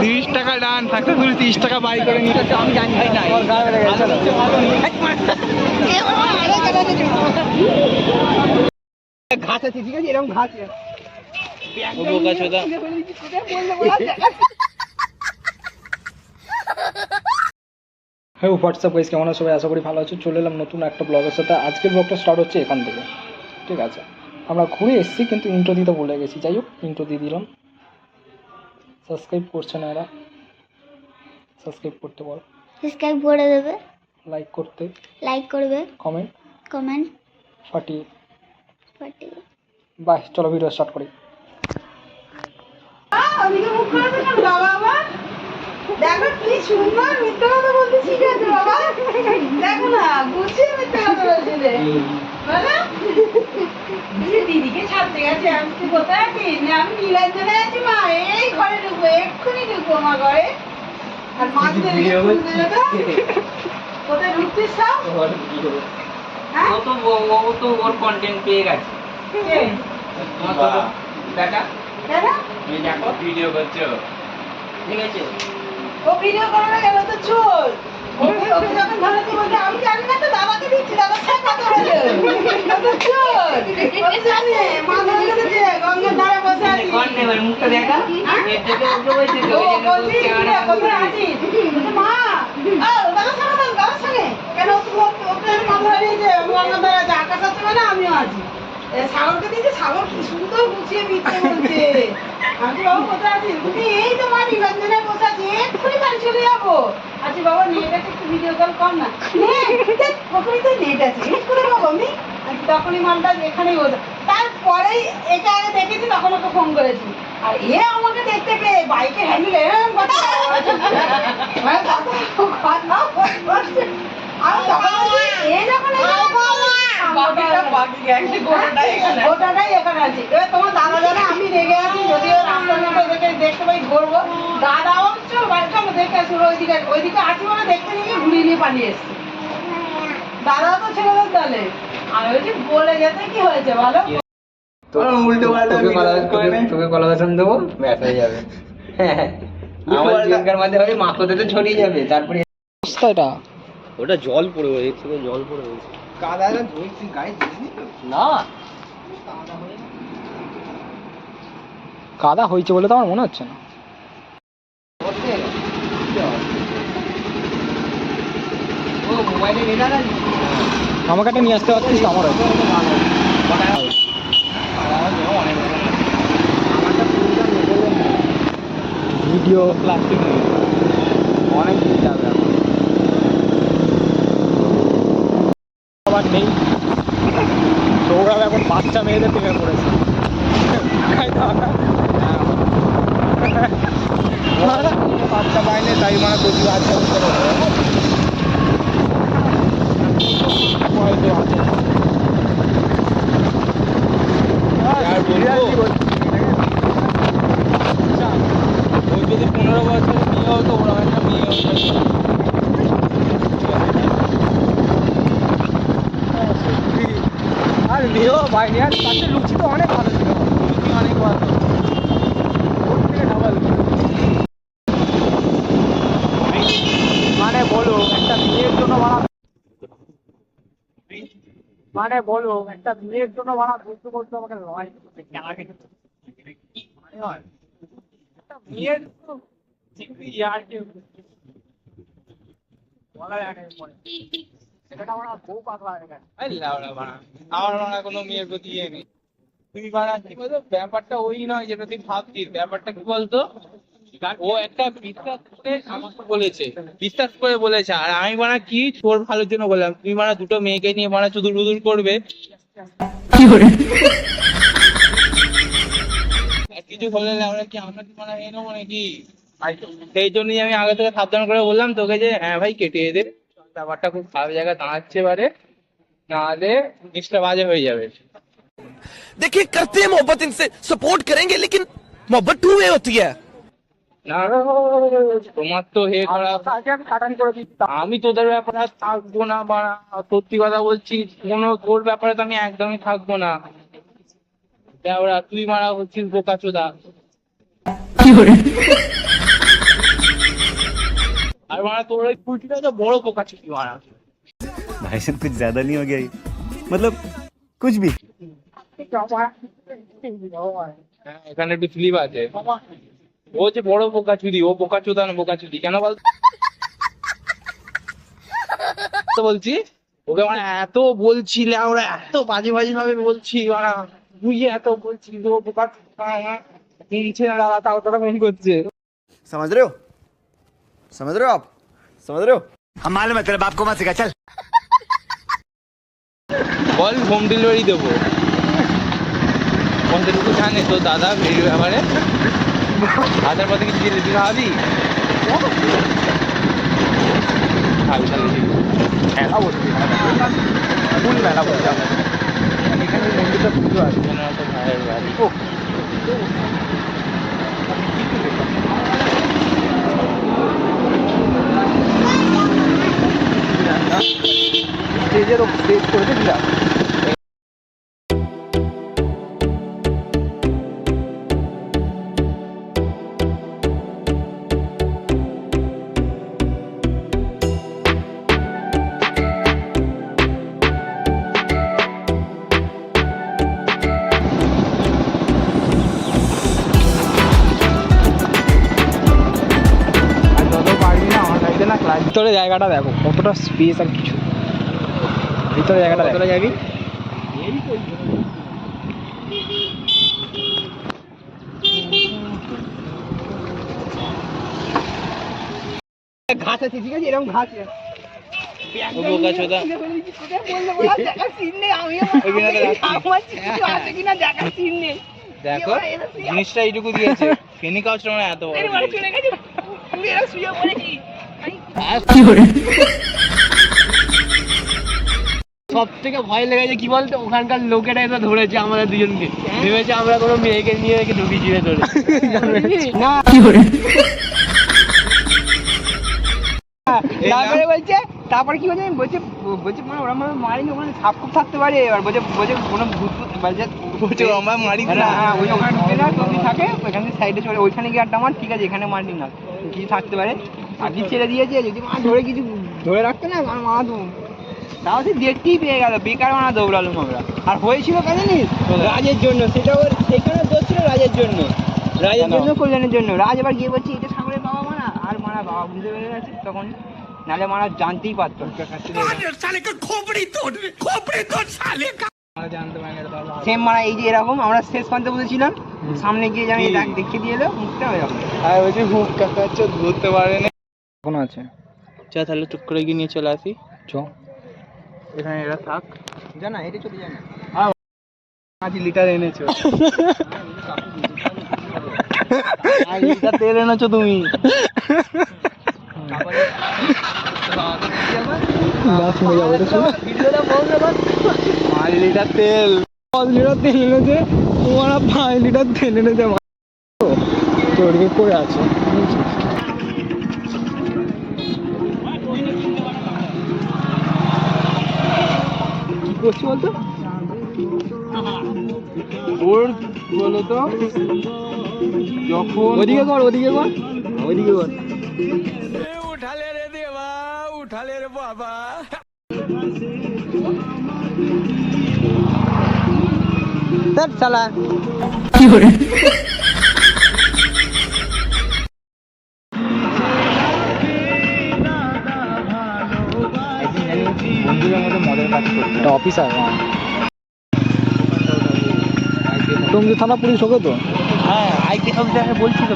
তিরিশ টাকা ডান সাকসেসফুলি তিরিশ টাকা বাই করে নিয়ে আমি জানি না। ঘাস আছে ঠিক আছে? এরকম ঘাস হ্যাঁ হোয়াটসঅ্যাপ গাইস কেমন আছো সবাই? আশা করি ভালো আছো। চলে এলাম নতুন একটা ব্লগের সাথে। আজকের ব্লগটা স্টার্ট হচ্ছে এখান থেকে। ঠিক আছে? আমরা ঘুরে এসেছি কিন্তু ইন্ট্রো দিতে ভুলে গেছি। যাই হোক ইন্ট্রো দিয়ে দিলাম। সাবস্ক্রাইব করছে না এরা। সাবস্ক্রাইব করতে বল। সাবস্ক্রাইব করে দেবে। লাইক করতে। লাইক করবে। কমেন্ট কমেন্ট ফাটিয়ে পাঠিয়ে বাই চলো ভিডিও স্টার্ট করি। দেখো কি সুন্দর মিথ্যে কথা বলতে শিখেছে বাবা। দেখো না গুছিয়ে মিথ্যে কথা বলছে রে বলো? দিদিকে ছাড়তে গেছে। আমি তুই কোথায় আছিস? না আমি নীলাঞ্জনে আছি মা। এই ঘরে ঢুকবো এক্ষুনি ঢুকবো মা ঘরে। আর মা কোথায় ঢুকছিস সব? হ্যাঁ? ও তো ও- ও তো ওর কন্টেন্ট পেয়ে গেছে। কে? দেখা কেন? এই দেখো। ভিডিও করছ? ঠিক আছে। ও ভিডিও করে না কেন? তো চোর। দিচ্ছি দাদা সাথে কথা বলে ও তো চোর ও জানে মা ধরে গেছে গঙ্গার ধারে বসে আছে কোন নেবার মুখটা দেখা এর থেকে ওকে বলছে তো ও ওই জন্য বলছি তোর ক্যামেরা "কিরে, কোথায় আছিস বলছে, মা আ, দাদার সঙ্গে বল, দাদার সঙ্গে কেন ও তো- ও- ওকে আমি মা ধরে নিয়েছে আমি গঙ্গার ধারে আছে আকাশ আছে মানে আমিও আছি। ছাগলকে দিয়েছে ছাগল কি সুন্দর গুছিয়ে মিথ্যে বলছে। তখনই মালটা এখানেই বসে তারপরেই একে আগে দেখেছি তখন ওকে ফোন করেছি আর এ আমাকে দেখতে পেয়ে বাইকে হ্যান্ডেল এরকম গোটাটাই এখানে। আছে। এবার তোমার দাদা জানে আমি রেগে আছি যদিও রাস্তার মধ্যে দেখে দেখতে পাই ধরবো দাদাও চল বাড়িতে আমরা দেখে আসব ওইদিকে ওইদিকে আছি মানে দেখতে নিয়ে ঘুরিয়ে নিয়ে পালিয়ে এসছি। দাদাও তো ছেলেদের দলে আমি বলছি বলে যেতে কি হয়েছে বলো? উল্টো পাল্টা তোকে কলাবেশন দেবো? ব্যাস হয়ে যাবে। হ্যাঁ, আমার তো ছড়িয়ে যাবে তারপরে অবস্থা ওটা জল পড়ে হয়েছে জল পড়ে হয়েছে না কাদা হয়েছে বলে তো আমার মনে হচ্ছে না। আমাকে একটা নিয়ে আসতে পারছিস আমার ভিডিও প্লাস্টিক অনেক দিন যাবে এখন আবার নেই সৌরভ এখন বাচ্চা মেয়েদের প্রেমে পড়েছে? বাচ্চা পাইনি তাই মানে প্রচুর বাচ্চা আচ্ছা, যদি পনেরো বছর বিয়ে হতো ওরা একটা বিয়ে হতো সত্যি। আর ভাই নিয়ার কাছে লুচি তো অনেক ভালো ছিল। লুচি অনেক ভালো। মানে বলো, একটা বিয়ের জন্য ভাড়া মানে বলো, একটা বিয়ের জন্য বুঝতে করতে আমাকে লড়াই করতে কেনা মানে বিয়ের আর বলা যায় না আমার মনে কোনো মেয়ের প্রতি ইয়ে নেই। তুই বাড়া কি বলতো? ব্যাপারটা ওই নয় যেটা তুই ভাবছিস। ব্যাপারটা কি বলতো? ও একটা বিশ্বাস করে আমাকে বলেছে। বিশ্বাস করে বলেছে। আর আমি কি তোর ভালোর জন্য বললাম? তুই বানা দুটো মেয়েকে নিয়ে বানা চুদুর বুদুর করবে। কিছু হলে আমরা কি আমরা কি মানে এ নেব নাকি? সেই জন্যই আমি আগে থেকে সাবধান করে বললাম তোকে যে হ্যাঁ ভাই কেটে দে। ব্যাপারটা খুব খারাপ জায়গায় দাঁড়াচ্ছে এবারে নাহলে জিনিসটা বাজে হয়ে যাবে देखिए करते हैं मोहब्बत इनसे सपोर्ट करेंगे लेकिन मोहब्बत टू वे होती है না তোমার তো হে করা আগে আমি কাটান করে দিতাম আমি তোদের ব্যাপারে আর থাকবো না বা সত্যি কথা বলছি কোনো তোর ব্যাপারে তো আমি একদমই থাকবো না দেওরা তুই মারা হচ্ছিস বোকা চোদা আর মারা তোর ওই ফুলটিটা তো বড় পোকা ছিল মারা भाई साहब कुछ ज्यादा नहीं हो गया ये? मतलब कुछ भी হ্যাঁ, এখানে একটু স্লিপ আছে ও যে বড় পোকা চুরি ও পোকা চুদান পোকা চুরি কেন বল তো বলছি ওকে মানে এত বলছিলে আমরা এত বাজে বাজে ভাবে বলছি ওরা তুই এত বলছি ও পোকা নিচে না দাদা তাও তারা ফোন করছে समझ रहे हो समझ रहे हो आप समझ रहे हो हम मालूम है तेरे बाप को मत सिखा चल বল হোম ডেলিভারি দেবো কতটুকু জানে তো দাদা এই ব্যাপারে হাজার পথে কিছু দিলে তুই খাবি খাবি তাহলে ঠিক। মেলা বসছি ফুল মেলা বসছে আমাদের। এখানে মন্দিরটা পুজো আছে এখানে একটা ভাইয়ের বাড়ি গাড়িতে না ক্লাস ভিতরে জায়গাটা দেখো কতটা স্পেস আর কিছু। ভিতরে জায়গাটা দেখো। কতটা যাবি? ঘাস আছে ঠিক আছে? এরকম ঘাস দেখো জিনিসটা এইটুকু দিয়েছে। ফেনি কাউচটা মানে এত বড়। এরপরে চলে গেছে তুই এরা শুয়ে পড়েছি সব থেকে ভয় লেগেছে কি বলতো? ওখানকার লোকেরা এসে ধরেছে আমাদের দুজনকে। ভেবেছে আমরা কোনো মেয়েকে নিয়ে রেখে ঢুকি জিরে ধরে না। তারপরে বলছে তারপরে কি বলছে? বলছে বলছে মানে ওরা মানে মারিনি ওখানে সাপ খুব থাকতে পারে। এবার বলছে বলছে কোনো ভূত বলছে বলছে আমরা মারি হ্যাঁ, হ্যাঁ, ওই ওখানে ঢুকে না যদি থাকে ওখানে সাইডে চলে ওইখানে গিয়ে আড্ডা মার ঠিক আছে এখানে মারলি না। কিছু থাকতে পারে? আগে ছেড়ে দিয়েছে? যদি মা ধরে কিছু ধরে রাখতে না আমার মা তো তাও সে দেখতেই পেয়ে গেল বেকার মানা দৌড়ালো আমরা। আর হয়েছিল কেন জানিস? রাজের জন্য সেটা ওর সেখানে দোষ ছিল রাজের জন্য। রাজের জন্য কল্যাণের জন্য। রাজ এবার গিয়ে বলছে এটা সাগরের বাবা মানা আর মানা বাবা বুঝতে পেরে গেছে? তখন নালে মানা জানতেই পারতো সেম মানা এই যে এরকম আমরা শেষ প্রান্তে বসেছিলাম। সামনে গিয়ে দাগ দেখিয়ে দিয়ে এলো মুখটা এরকম আর বলছে হুক কাকাচ্ছে ধরতে পারে না। এখনও আছে? চা তাহলে টুক করে গিয়ে নিয়ে চলে আসি। চ। এখানে এরা থাক। জানা এটা চলে যায় না পাঁচ লিটার এনেছো। লিটার তেল এনেছো তুমি। পাঁচ লিটার তেল। পাঁচ লিটার তেল এনেছে তোমার পাঁচ লিটার তেল এনেছে তৈরি করে আছে? করছি বলতো? ওর বলো তো যখন ওদিকে কর ওদিকে কর। ওদিকে কর। স্যার চালা বন্ধুদের অফিসার টঙ্গি থানা পুলিশ হবে তো? হ্যাঁ আইটি অফিসারে বলছি তো